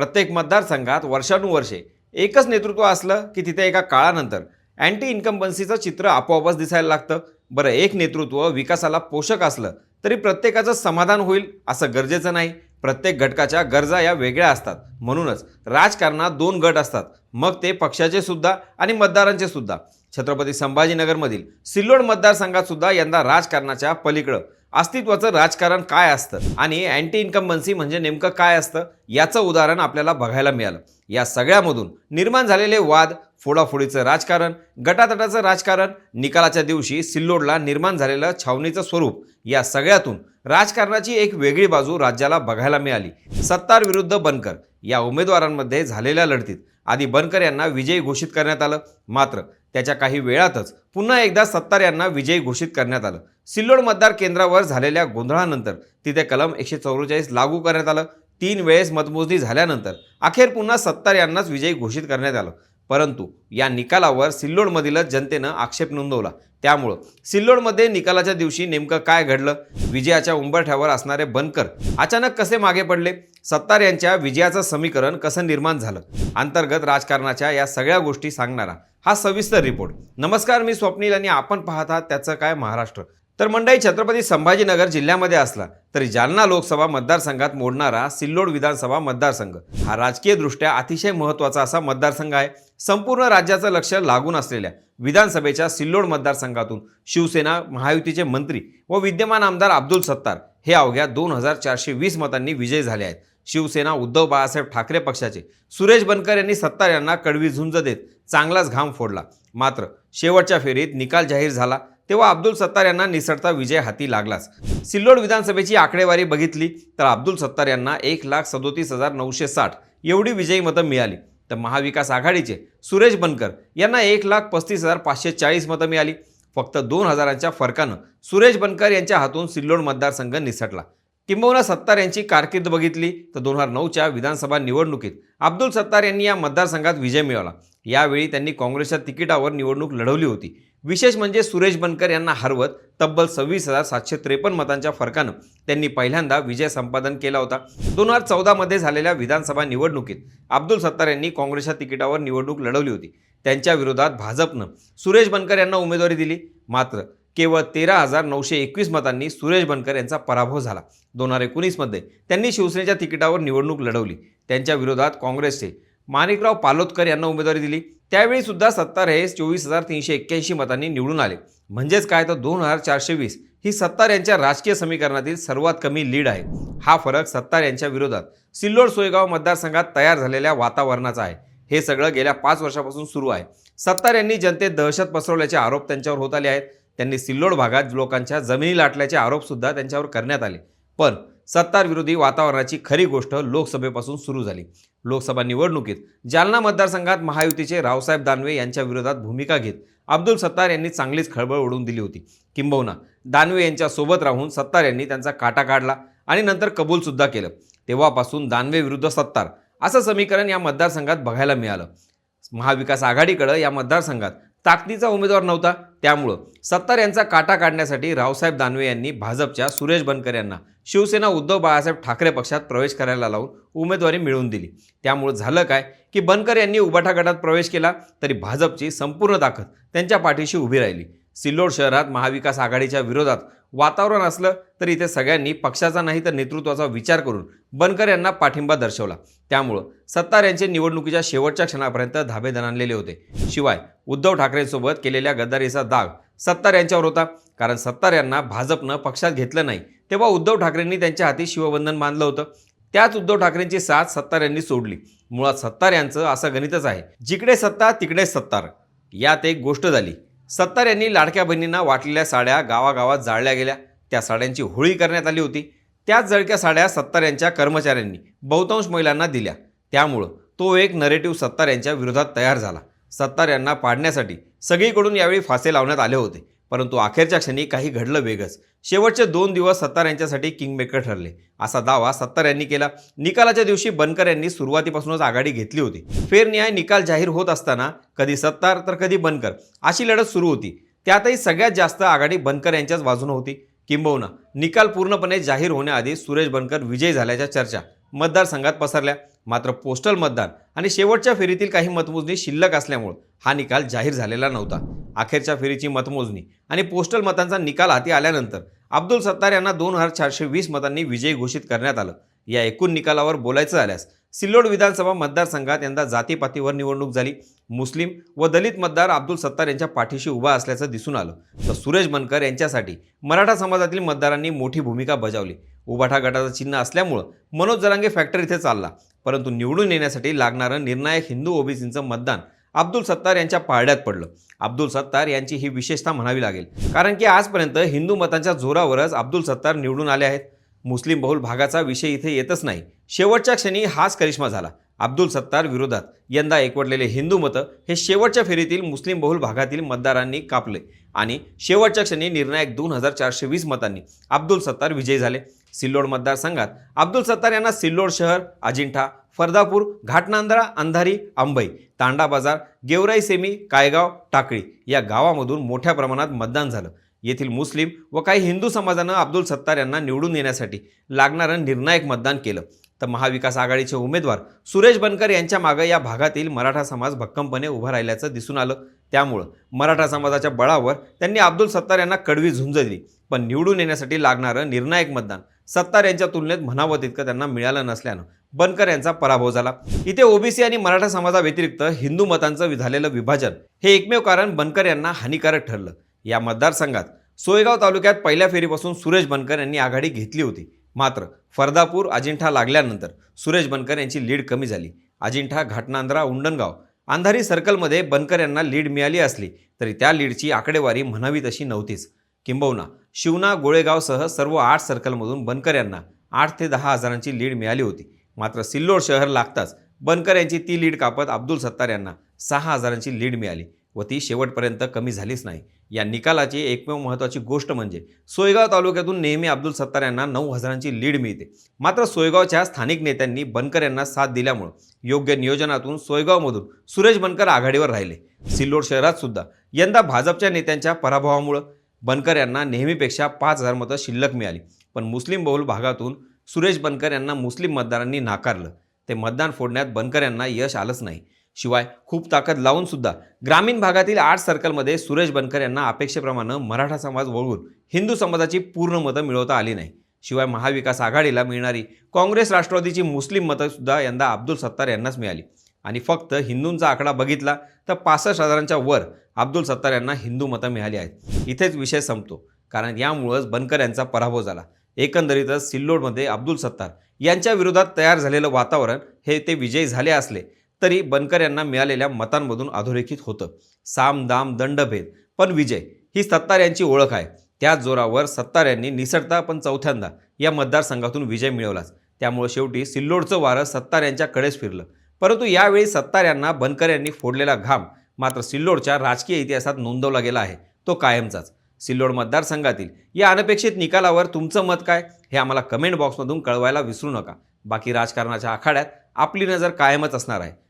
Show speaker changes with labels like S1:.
S1: प्रत्येक मतदारसंघात वर्षानुवर्षे एकच नेतृत्व असलं की तिथे एका काळानंतर अँटी इन्कम्बन्सीचं चित्र आपोआपच दिसायला लागतं. बरं एक नेतृत्व विकासाला पोषक असलं तरी प्रत्येकाचं समाधान होईल असं गरजेचं नाही. प्रत्येक घटकाच्या गरजा या वेगळ्या असतात. म्हणूनच राजकारणात दोन गट असतात. मग ते पक्षाचे सुद्धा आणि मतदारांचे सुद्धा. छत्रपती संभाजीनगरमधील सिल्लोड मतदारसंघात सुद्धा यंदा राजकारणाच्या पलीकडं अस्तित्वाचं राजकारण काय असतं आणि अँटी इन्कम्बन्सी म्हणजे नेमकं काय असतं याचं उदाहरण आपल्याला बघायला मिळालं. या सगळ्यामधून निर्माण झालेले वाद फोडाफोडीचं राजकारण गटातटाचं राजकारण निकालाच्या दिवशी सिल्लोडला निर्माण झालेलं छावणीचं स्वरूप या सगळ्यातून राजकारणाची एक वेगळी बाजू राज्याला बघायला मिळाली. सत्तार विरुद्ध बनकर या उमेदवारांमध्ये झालेल्या लढतीत आधी बनकर यांना विजयी घोषित करण्यात आलं. मात्र त्याच्या काही वेळातच पुन्हा एकदा सत्तार यांना विजयी घोषित करण्यात आलं. सिल्लोड मतदार केंद्रावर झालेल्या गोंधळानंतर तिथे कलम एकशे चौवेचाळीस लागू करण्यात आलं. तीन वेळेस मतमोजणी झाल्यानंतर अखेर पुन्हा सत्तार यांनाच विजयी घोषित करण्यात आलं. परंतु या निकालावर सिल्लोडमधीलच जनतेनं आक्षेप नोंदवला. त्यामुळं सिल्लोडमध्ये निकालाच्या दिवशी नेमकं काय घडलं? विजयाच्या उंबरठ्यावर असणारे बनकर अचानक कसे मागे पडले? सत्तार यांच्या विजयाचं समीकरण कसं निर्माण झालं? अंतर्गत राजकारणाच्या या सगळ्या गोष्टी सांगणारा हा सविस्तर रिपोर्ट. नमस्कार मी स्वप्नील आणि आपण पाहत आहात त्याचं काय महाराष्ट्र. तर मंडई छत्रपती संभाजीनगर जिल्ह्यामध्ये असला तरी जालना लोकसभा मतदारसंघात मोडणारा सिल्लोड विधानसभा मतदारसंघ हा राजकीयदृष्ट्या अतिशय महत्त्वाचा असा मतदारसंघ आहे. संपूर्ण राज्याचं लक्ष लागून असलेल्या विधानसभेच्या सिल्लोड मतदारसंघातून शिवसेना महायुतीचे मंत्री व विद्यमान आमदार अब्दुल सत्तार हे अवघ्या दोन हजार चारशे वीस मतांनी विजयी झाले आहेत. शिवसेना उद्धव बाळासाहेब ठाकरे पक्षाचे. सुरेश बनकर यांनी सत्तार यांना कडवी झुंज देत चांगलाच घाम फोडला. मात्र शेवटच्या फेरीत निकाल जाहीर झाला तेव्हा अब्दुल सत्तार यांना निसटता विजय हाती लागलाच. सिल्लोड विधानसभेची आकडेवारी बघितली तर अब्दुल सत्तार यांना एक लाख सदोतीस हजार नऊशे साठ एवढी विजयी मतं मिळाली. तर महाविकास आघाडीचे सुरेश बनकर यांना एक लाख पस्तीस हजार पाचशे चाळीस मतं मिळाली. फक्त दोन हजारांच्या फरकानं सुरेश बनकर यांच्या हातून सिल्लोड मतदारसंघ निसटला. किंबहुना सत्तार यांची कारकीर्द बघितली तर दोन हजार नऊच्या विधानसभा निवडणुकीत अब्दुल सत्तार यांनी या मतदारसंघात विजय मिळवला. यावेळी त्यांनी काँग्रेसच्या तिकिटावर निवडणूक लढवली होती. विशेष म्हणजे सुरेश बनकर यांना हरवत तब्बल सव्वीस हजार सातशे त्रेपन्न मतांच्या फरकानं त्यांनी पहिल्यांदा विजय संपादन केला होता. दोन हजार चौदामध्ये झालेल्या विधानसभा निवडणुकीत अब्दुल सत्तार यांनी काँग्रेसच्या तिकिटावर निवडणूक लढवली होती. त्यांच्या विरोधात भाजपनं सुरेश बनकर यांना उमेदवारी दिली. मात्र केवळ तेरा हजार नऊशे एकवीस मतांनी सुरेश बनकर यांचा पराभव झाला. दोन हजार एकोणीसमध्ये त्यांनी शिवसेनेच्या तिकिटावर निवडणूक लढवली. त्यांच्या विरोधात काँग्रेसचे माणिकराव पालोदकर यांना उमेदवारी दिली. त्यावेळी सुद्धा सत्तार हे चोवीस हजार तीनशे एक्क्याऐंशी मतांनी निवडून आले. म्हणजेच काय तर दोन हजार चारशे वीस ही सत्तार यांच्या राजकीय समीकरणातील सर्वात कमी लीड आहे. हा फरक सत्तार यांच्या विरोधात सिल्लोड सोयगाव मतदारसंघात तयार झालेल्या वातावरणाचा आहे. हे सगळं गेल्या पाच वर्षापासून सुरू आहे. सत्तार यांनी जनतेत दहशत पसरवल्याचे आरोप त्यांच्यावर होत आले आहेत. त्यांनी सिल्लोड भागात लोकांच्या जमिनी लाटल्याचे आरोपसुद्धा त्यांच्यावर करण्यात आले. पण सत्तारविरोधी वातावरणाची खरी गोष्ट लोकसभेपासून सुरू झाली. लोकसभा निवडणुकीत जालना मतदारसंघात महायुतीचे रावसाहेब दानवे यांच्या विरोधात भूमिका घेत अब्दुल सत्तार यांनी चांगलीच खळबळ उडवून दिली होती. किंबहुना दानवे यांच्यासोबत राहून सत्तार यांनी त्यांचा काटा काढला आणि नंतर कबूलसुद्धा केलं. तेव्हापासून दानवे विरुद्ध सत्तार असं समीकरण या मतदारसंघात बघायला मिळालं. महाविकास आघाडीकडं या मतदारसंघात ताकदीचा उमेदवार नव्हता त्यामुळं. सत्तार यांचा काटा काढण्यासाठी रावसाहेब दानवे यांनी भाजपच्या सुरेश बनकर यांना शिवसेना उद्धव बाळासाहेब ठाकरे पक्षात प्रवेश करायला लावून उमेदवारी मिळवून दिली. त्यामुळं झालं काय की बनकर यांनी उबाठा गटात प्रवेश केला तरी भाजपची संपूर्ण ताकद त्यांच्या पाठीशी उभी राहिली. सिल्लोड शहरात महाविकास आघाडीच्या विरोधात वातावरण असलं तर इथे सगळ्यांनी पक्षाचा नाही तर नेतृत्वाचा विचार करून बनकर यांना पाठिंबा दर्शवला. त्यामुळं सत्तार यांचे निवडणुकीच्या शेवटच्या क्षणापर्यंत धाबे दणाणलेले होते. शिवाय उद्धव ठाकरेंसोबत केलेल्या गद्दारीचा दाग सत्तार यांच्यावर होता. कारण सत्तार यांना भाजपनं पक्षात घेतलं नाही तेव्हा उद्धव ठाकरेंनी त्यांच्या हाती शिवबंधन बांधलं होतं. त्याच उद्धव ठाकरेंची साथ सत्तार यांनी सोडली. मुळात सत्तार यांचं असं गणितच आहे जिकडे सत्ता तिकडे सत्तार. यात एक गोष्ट झाली. सत्तार यांनी लाडक्या बहिणींना वाटलेल्या साड्या गावागावात जाळल्या गेल्या. त्या साड्यांची होळी करण्यात आली होती. त्याच जळक्या साड्या सत्तार यांच्या कर्मचाऱ्यांनी बहुतांश महिलांना दिल्या. त्यामुळं तो एक नरेटिव्ह सत्तार यांच्या विरोधात तयार झाला. सत्तार यांना पाडण्यासाठी सगळीकडून यावेळी फासे लावण्यात आले होते. परंतु अखेरच्या क्षणी काही घडलं वेगळंच. शेवटचे दोन दिवस सत्तार यांच्यासाठी किंगमेकर ठरले. असा दावा सत्तार यांनी केला. निकालाच्या दिवशी बनकर यांनी सुरुवातीपासूनच आघाडी घेतली होती. फेरन्याय निकाल जाहीर होत असताना कधी सत्तार तर कधी बनकर अशी लढत सुरू होती. त्यातही सगळ्यात जास्त आघाडी बनकर यांच्याच बाजूनं होती. किंबहुना निकाल पूर्णपणे जाहीर होण्याआधी सुरेश बनकर विजयी झाल्याच्या चर्चा. मतदारसंघात पसरल्या. मात्र पोस्टल मतदान आणि शेवटच्या फेरीतील काही मतमोजणी शिल्लक असल्यामुळं हा निकाल जाहीर झालेला नव्हता. अखेरच्या फेरीची मतमोजणी आणि पोस्टल मतांचा निकाल हाती आल्यानंतर अब्दुल सत्तार यांना दोन हजार चारशे वीस मतांनी विजयी घोषित करण्यात आलं. या एकूण निकालावर बोलायचं झाल्यास सिल्लोड विधानसभा मतदारसंघात यंदा जातीपातीवर निवडणूक झाली. मुस्लिम व दलित मतदार अब्दुल सत्तार यांच्या पाठीशी उभा असल्याचं दिसून आलं. तर सुरेश बनकर यांच्यासाठी मराठा समाजातील मतदारांनी मोठी भूमिका बजावली. उबाठा गटाचं चिन्ह असल्यामुळं मनोज जरांगे फॅक्टर इथे चालला. परंतु निवडून येण्यासाठी लागणारं निर्णायक हिंदू ओबीसींचं मतदान अब्दुल सत्तार यांच्या पारड्यात पडलं. अब्दुल सत्तार यांची ही विशेषता म्हणावी लागेल. कारण की आजपर्यंत हिंदू मतांच्या जोरावरच अब्दुल सत्तार निवडून आले आहेत. मुस्लिम बहुल भागाचा विषय इथे येतच नाही. शेवटच्या क्षणी हाच करिश्मा झाला. अब्दुल सत्तार विरोधात यंदा एकवटलेले हिंदू मतं हे शेवटच्या फेरीतील मुस्लिम बहुल भागातील मतदारांनी कापले. आणि शेवटच्या क्षणी निर्णायक दोन हजार चारशे वीस मतांनी अब्दुल सत्तार विजयी झाले. सिल्लोड मतदारसंघात अब्दुल सत्तार यांना सिल्लोड शहर अजिंठा फरदापूर घाटनांदरा अंधारी अंबई तांडा बाजार गेवराई सेमी कायगाव टाकळी या गावामधून मोठ्या प्रमाणात मतदान झालं. येथील मुस्लिम व काही हिंदू समाजानं अब्दुल सत्तार यांना निवडून येण्यासाठी लागणारं निर्णायक मतदान केलं. तर महाविकास आघाडीचे उमेदवार सुरेश बनकर यांच्या मागे या भागातील मराठा समाज भक्कमपणे उभा राहिल्याचं दिसून आलं. त्यामुळं मराठा समाजाच्या बळावर त्यांनी अब्दुल सत्तार यांना कडवी झुंज दिली. पण निवडून येण्यासाठी लागणारं निर्णायक मतदान सत्तार यांच्या तुलनेत म्हणावं तितकं त्यांना मिळालं नसल्यानं बनकर यांचा पराभव झाला. इथे ओबीसी आणि मराठा समाजाव्यतिरिक्त हिंदू मतांचं झालेलं विभाजन हे एकमेव कारण बनकर यांना हानिकारक ठरलं. या मतदारसंघात सोयगाव तालुक्यात पहिल्या फेरीपासून सुरेश बनकर यांनी आघाडी घेतली होती. मात्र फरदापूर अजिंठा लागल्यानंतर सुरेश बनकर यांची लीड कमी झाली. अजिंठा घाटनांद्रा उंडणगाव अंधारी सर्कलमध्ये बनकर यांना लीड मिळाली असली तरी त्या लीडची आकडेवारी म्हणावी तशी नव्हतीच. किंबहुना शिवना गोळेगावसह सर्व आठ सर्कलमधून बनकर यांना आठ ते दहा हजारांची लीड मिळाली होती. मात्र सिल्लोड शहर लागताच बनकर यांची ती लीड कापत अब्दुल सत्तार यांना सहा हजारांची लीड मिळाली. व ती शेवटपर्यंत कमी झालीच नाही. या निकालाची एकमेव महत्त्वाची गोष्ट म्हणजे सोयगाव तालुक्यातून नेहमी अब्दुल सत्तार यांना नऊ हजारांची लीड मिळते. मात्र सोयगावच्या स्थानिक नेत्यांनी बनकर यांना साथ दिल्यामुळं योग्य नियोजनातून सोयगावमधून सुरेश बनकर आघाडीवर राहिले. सिल्लोड शहरात सुद्धा यंदा भाजपच्या नेत्यांच्या पराभवामुळं बनकर यांना नेहमीपेक्षा पाच हजार मतं शिल्लक मिळाली. पण मुस्लिम बहुल भागातून सुरेश बनकर यांना मुस्लिम मतदारांनी नाकारलं. ते मतदान फोडण्यात बनकर यांना यश आलंच नाही. शिवाय खूप ताकद लावून सुद्धा ग्रामीण भागातील आठ सर्कलमध्ये सुरेश बनकर यांना अपेक्षेप्रमाणे मराठा समाज वळवून हिंदू समाजाची पूर्ण मतं मिळवता आली नाही. शिवाय महाविकास आघाडीला मिळणारी काँग्रेस राष्ट्रवादीची मुस्लिम मतंसुद्धा यंदा अब्दुल सत्तार यांनाच मिळाली. आणि फक्त हिंदूंचा आकडा बघितला तर पासष्ट हजारांच्या वर अब्दुल सत्तार यांना हिंदू मतं मिळाली आहेत. इथेच विषय संपतो. कारण यामुळंच बनकर यांचा पराभव झाला. एकंदरीतच सिल्लोडमध्ये अब्दुल सत्तार यांच्या विरोधात तयार झालेलं वातावरण हे ते विजयी झाले असले. तरी बनकर यांना मिळालेल्या मतांमधून अधोरेखित होतं. साम दाम दंडभेद. पण विजय ही सत्तार यांची ओळख आहे. त्याच जोरावर सत्तार यांनी निसटता पण चौथ्यांदा या मतदारसंघातून विजय मिळवलाच. त्यामुळे शेवटी सिल्लोडचं वारं सत्तार यांच्याकडेच फिरलं. परंतु यावेळी सत्तार यांना बनकर यांनी फोडलेला घाम मात्र सिल्लोडच्या राजकीय इतिहासात नोंदवला गेला आहे. तो कायमचाच. सिल्लोड मतदारसंघातील या अनपेक्षित निकालावर तुमचं मत काय? हे आम्हाला कमेंट बॉक्समधून कळवायला विसरू नका. बाकी राजकारणाच्या आखाड्यात आपली नजर कायमच असणार आहे.